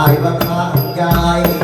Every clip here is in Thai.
ายว่าครั้งยาย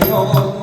你要